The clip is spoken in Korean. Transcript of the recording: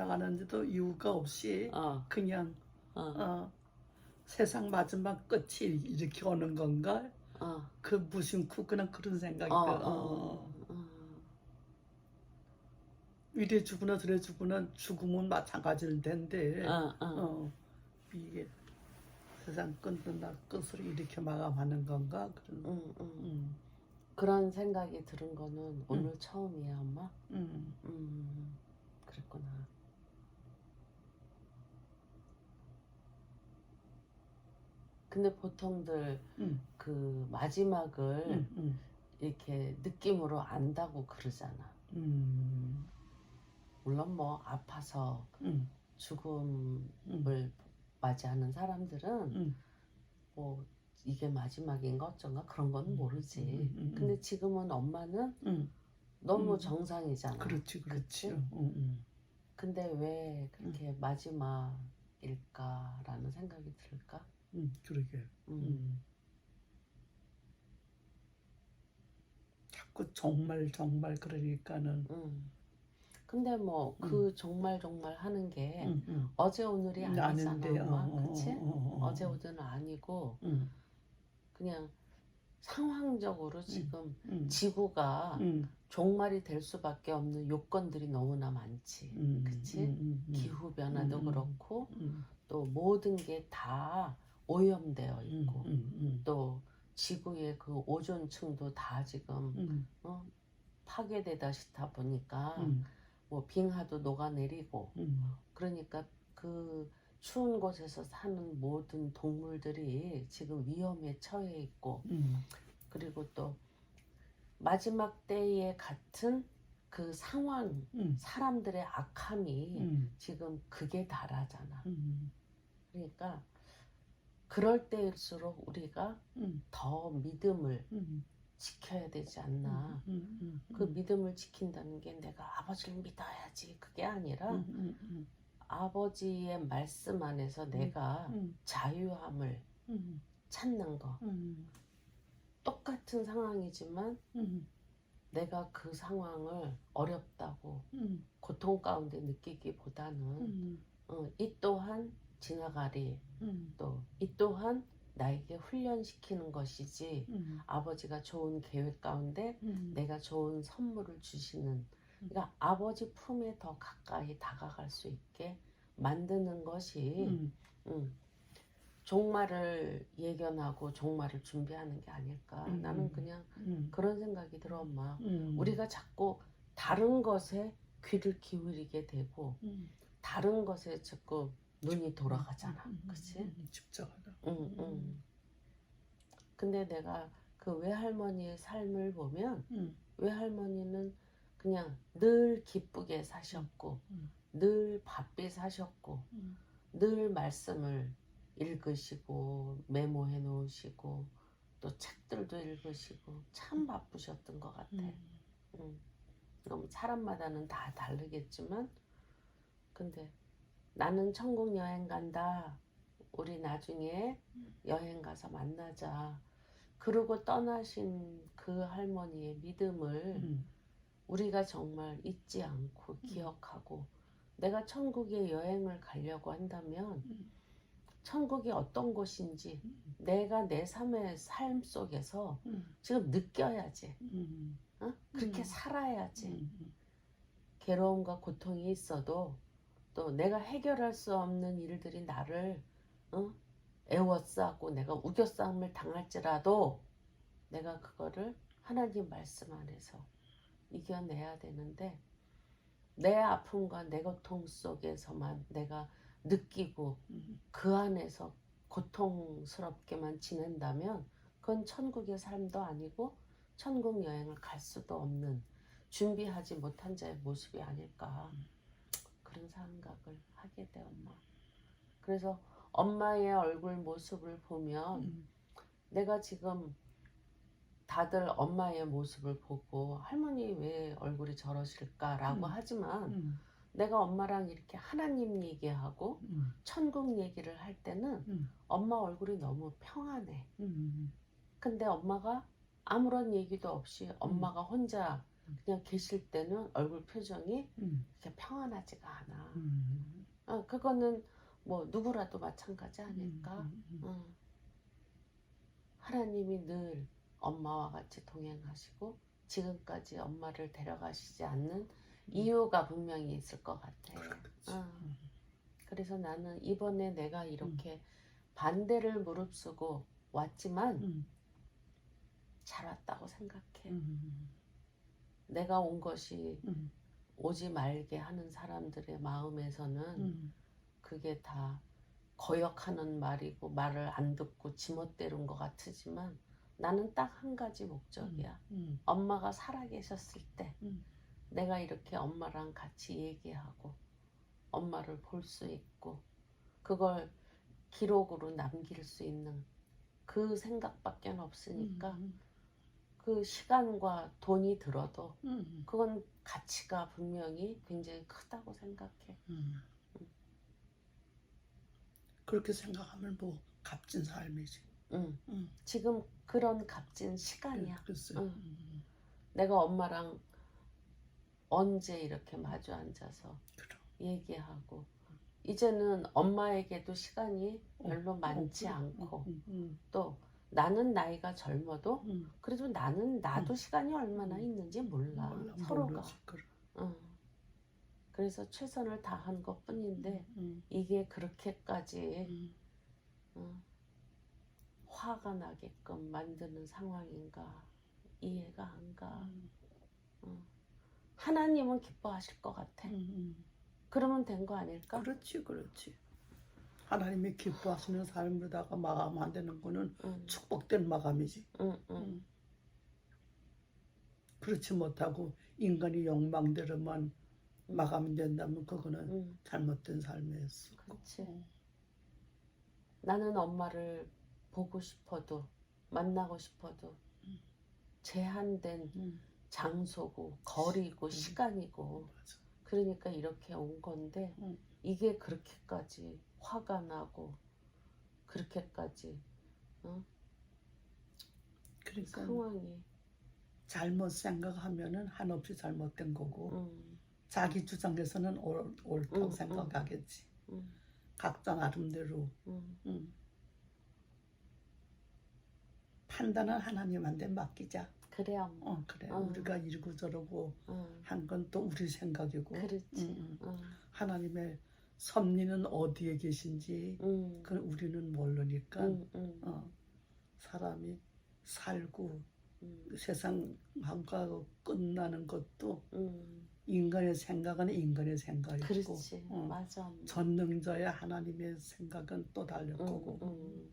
나가는데도 이유가 없이 어, 그냥 어, 어, 세상 마지막 끝이 이렇게 오는 건가? 어, 그 무심코 그냥 그런 생각이 어, 들어. 어, 어. 이래 죽으나 저래 죽으나 죽음은 마찬가지일 텐데 어, 어. 어, 이게 세상 끝나 끝으로 이렇게 마감하는 건가? 그런 음, 음. 음, 그런 생각이 들은 거는 오늘 처음이야, 엄마. 음, 음, 그랬구나. 근데 보통들 음, 그 마지막을 음, 음, 이렇게 느낌으로 안다고 그러잖아. 음, 물론 뭐 아파서 음, 죽음을 음, 맞이하는 사람들은 음. 뭐 이게 마지막인가 어쩐가 그런 건 모르지. 음, 음, 음. 근데 지금은 엄마는 음, 너무 음. 정상이잖아. 그렇지, 그렇지. 음, 음. 근데 왜 그렇게 마지막일까라는 생각이 들까? 음, 그러게. 음. 음. 자꾸 정말 정말 그러니까는 음. 근데 뭐 그 정말 정말 하는 게 음, 음. 어제 오늘이 아니잖아, 아는데, 엄마. 어, 어, 그치? 어, 어, 어. 어제 오늘은 아니고 음, 그냥 상황적으로 지금 음, 지구가 음, 종말이 될 수밖에 없는 요건들이 너무나 많지. 음, 그치? 음, 음, 음. 기후 변화도 음, 음. 그렇고 음, 또 모든 게 다 오염되어 음, 있고 음, 음, 또 지구의 그 오존층도 다 지금 음, 어, 파괴되다 싶다 보니까 음, 뭐 빙하도 녹아내리고 음, 그러니까 그 추운 곳에서 사는 모든 동물들이 지금 위험에 처해 있고 음, 그리고 또 마지막 때에 같은 그 상황 음, 사람들의 악함이 음, 지금 극에 달하잖아. 음, 그러니까 그럴 때일수록 우리가 음, 더 믿음을 음, 지켜야 되지 않나. 음, 음, 그 믿음을 지킨다는 게 내가 아버지를 믿어야지. 그게 아니라 음, 음, 음, 아버지의 말씀 안에서 내가 음, 자유함을 음, 찾는 거. 음, 똑같은 상황이지만 음, 내가 그 상황을 어렵다고 음, 고통 가운데 느끼기보다는 음, 어, 이 또한 지나가리 음, 또이 또한 나에게 훈련시키는 것이지 음, 아버지가 좋은 계획 가운데 음, 내가 좋은 선물을 주시는 그러니까 아버지 품에 더 가까이 다가갈 수 있게 만드는 것이 음, 음, 종말을 예견하고 종말을 준비하는 게 아닐까. 음. 나는 그냥 음, 그런 생각이 들어 엄마. 음, 우리가 자꾸 다른 것에 귀를 기울이게 되고 음, 다른 것에 자꾸 눈이 돌아가잖아 음, 음, 그치? 음, 집착하다. 응, 응. 근데 내가 그 외할머니의 삶을 보면 음, 외할머니는 그냥 늘 기쁘게 사셨고 음. 늘 바삐 사셨고 음, 늘 말씀을 읽으시고 메모해 놓으시고 또 책들도 읽으시고 참 바쁘셨던 것 같아. 음, 응. 그럼 사람마다는 다 다르겠지만 근데 나는 천국 여행 간다. 우리 나중에 여행 가서 만나자. 그러고 떠나신 그 할머니의 믿음을 음, 우리가 정말 잊지 않고 기억하고 내가 천국에 여행을 가려고 한다면 음. 천국이 어떤 곳인지 음. 내가 내 삶의 삶 속에서 음, 지금 느껴야지. 음, 어? 그렇게 음. 살아야지. 음, 괴로움과 고통이 있어도 또 내가 해결할 수 없는 일들이 나를 어? 애워싸고 내가 우겨싸움을 당할지라도 내가 그거를 하나님 말씀 안에서 이겨내야 되는데 내 아픔과 내 고통 속에서만 내가 느끼고 음, 그 안에서 고통스럽게만 지낸다면 그건 천국의 삶도 아니고 천국 여행을 갈 수도 없는 준비하지 못한 자의 모습이 아닐까 그런 생각을 하게 돼 엄마. 그래서 엄마의 얼굴 모습을 보면 음, 내가 지금 다들 엄마의 모습을 보고 할머니 왜 얼굴이 저러실까라고 음. 하지만 음, 내가 엄마랑 이렇게 하나님 얘기하고 음, 천국 얘기를 할 때는 음, 엄마 얼굴이 너무 평안해. 음, 근데 엄마가 아무런 얘기도 없이 엄마가 혼자 그냥 계실 때는 얼굴 표정이 음, 이렇게 평안하지가 않아. 음, 어, 그거는 뭐 누구라도 마찬가지 아닐까. 음, 음, 어. 하나님이 늘 엄마와 같이 동행하시고 지금까지 엄마를 데려가시지 않는 이유가 분명히 있을 것 같아. 어. 음, 그래서 나는 이번에 내가 이렇게 반대를 무릅쓰고 왔지만 음, 잘 왔다고 생각해. 음, 내가 온 것이 음, 오지 말게 하는 사람들의 마음에서는 음, 그게 다 거역하는 말이고 말을 안 듣고 지멋대로인 것 같으지만 나는 딱 한 가지 목적이야. 음, 엄마가 살아계셨을 때 음. 내가 이렇게 엄마랑 같이 얘기하고 엄마를 볼 수 있고 그걸 기록으로 남길 수 있는 그 생각밖에 없으니까 음, 그 시간과 돈이 들어도 음, 그건 가치가 분명히 굉장히 크다고 생각해. 음. 그렇게 생각하면 뭐 값진 삶이지. 응. 음. 지금 그런 값진 시간이야. 글쎄. 응. 음, 내가 엄마랑 언제 이렇게 마주 앉아서 그럼. 얘기하고 이제는 엄마에게도 시간이 별로 많지 어. 않고 음, 음, 또 나는 나이가 젊어도 음. 그래도 나는 나도 시간이 얼마나 음. 있는지 몰라, 몰라, 서로가. 응. 그래서 최선을 다한 것 뿐인데 음, 이게 그렇게까지 음, 어, 화가 나게끔 만드는 상황인가 이해가 안 가. 음, 하나님은 기뻐하실 것 같아. 음, 음. 그러면 된 거 아닐까? 그렇지, 그렇지. 하나님이 기뻐하시는 삶으로다가 마감 안 되는 거는 응, 축복된 마감이지. 응, 응, 음. 그렇지 못하고 인간이 욕망대로만 마감이 된다면 그거는 응. 잘못된 삶이었어. 그렇지. 어. 나는 엄마를 보고 싶어도 만나고 싶어도 음. 제한된 음, 장소고 거리고 음. 시간이고 맞아. 그러니까 이렇게 온 건데 음. 이게 그렇게까지 화가 나고 그렇게까지 그러니까 상황이. 잘못 생각하면은 한없이 잘못된 거고 음, 자기 주장에서는 옳, 옳다고 음, 생각하겠지. 음, 각자 나름대로. 음, 음. 판단은 하나님한테 맡기자. 그래 엄마. 어 그래. 어. 우리가 이러고 저러고 응, 한건 또 우리 생각이고. 그렇지. 음, 음. 응, 하나님의 섭리는 어디에 계신지 응, 그 우리는 모르니까 응, 응, 어, 사람이 살고 응, 세상과 끝나는 것도 응. 인간의 생각은 인간의 생각이고 그렇지. 어, 맞아. 전능자의 하나님의 생각은 또 다를 응, 거고. 응.